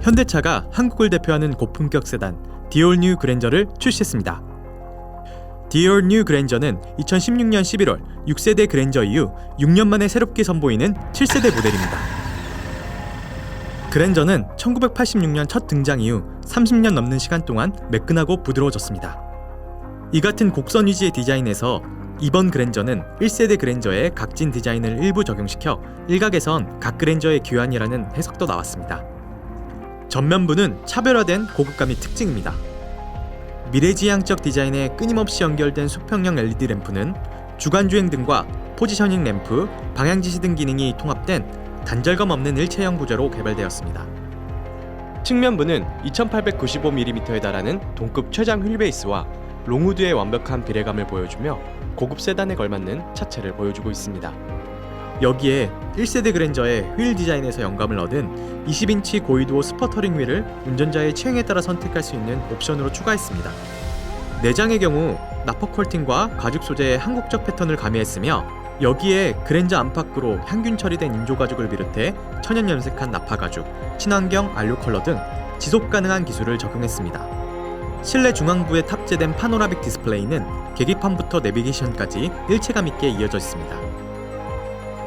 현대차가 한국을 대표하는 고품격 세단 디올 뉴 그랜저를 출시했습니다. 디올 뉴 그랜저는 2016년 11월 6세대 그랜저 이후 6년 만에 새롭게 선보이는 7세대 모델입니다. 그랜저는 1986년 첫 등장 이후 30년 넘는 시간 동안 매끈하고 부드러워졌습니다. 이 같은 곡선 위주의 디자인에서 이번 그랜저는 1세대 그랜저의 각진 디자인을 일부 적용시켜 일각에선 각 그랜저의 귀환이라는 해석도 나왔습니다. 전면부는 차별화된 고급감이 특징입니다. 미래지향적 디자인에 끊임없이 연결된 수평형 LED 램프는 주간주행 등과 포지셔닝 램프, 방향지시 등 기능이 통합된 단절감 없는 일체형 구조로 개발되었습니다. 측면부는 2895mm에 달하는 동급 최장 휠베이스와 롱후드의 완벽한 비례감을 보여주며 고급 세단에 걸맞는 차체를 보여주고 있습니다. 여기에 1세대 그랜저의 휠 디자인에서 영감을 얻은 20인치 고이도어 스퍼터링 휠을 운전자의 취향에 따라 선택할 수 있는 옵션으로 추가했습니다. 내장의 경우 나퍼 컬팅과 가죽 소재의 한국적 패턴을 가미했으며 여기에 그랜저 안팎으로 향균 처리된 인조 가죽을 비롯해 천연 염색한 나파 가죽, 친환경 알료 컬러 등 지속 가능한 기술을 적용했습니다. 실내 중앙부에 탑재된 파노라믹 디스플레이는 계기판부터 내비게이션까지 일체감 있게 이어져 있습니다.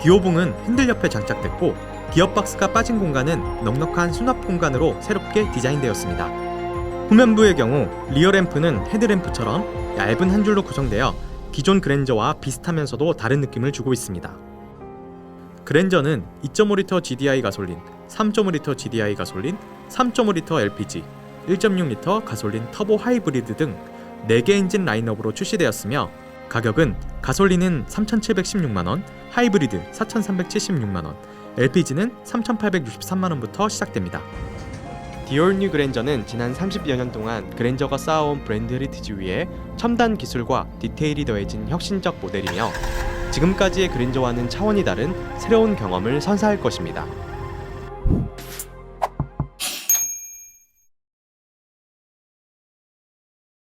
기어봉은 핸들 옆에 장착됐고 기어박스가 빠진 공간은 넉넉한 수납 공간으로 새롭게 디자인되었습니다. 후면부의 경우 리어 램프는 헤드 램프처럼 얇은 한 줄로 구성되어 기존 그랜저와 비슷하면서도 다른 느낌을 주고 있습니다. 그랜저는 2.5L GDI 가솔린, 3.5L GDI 가솔린, 3.5L LPG, 1.6L 가솔린 터보 하이브리드 등 4개 엔진 라인업으로 출시되었으며 가격은 가솔린은 3,716만원, 하이브리드 4,376만원, LPG는 3,863만원부터 시작됩니다. 디올 뉴 그랜저는 지난 30여 년 동안 그랜저가 쌓아온 브랜드 헤리티지 위에 첨단 기술과 디테일이 더해진 혁신적 모델이며 지금까지의 그랜저와는 차원이 다른 새로운 경험을 선사할 것입니다.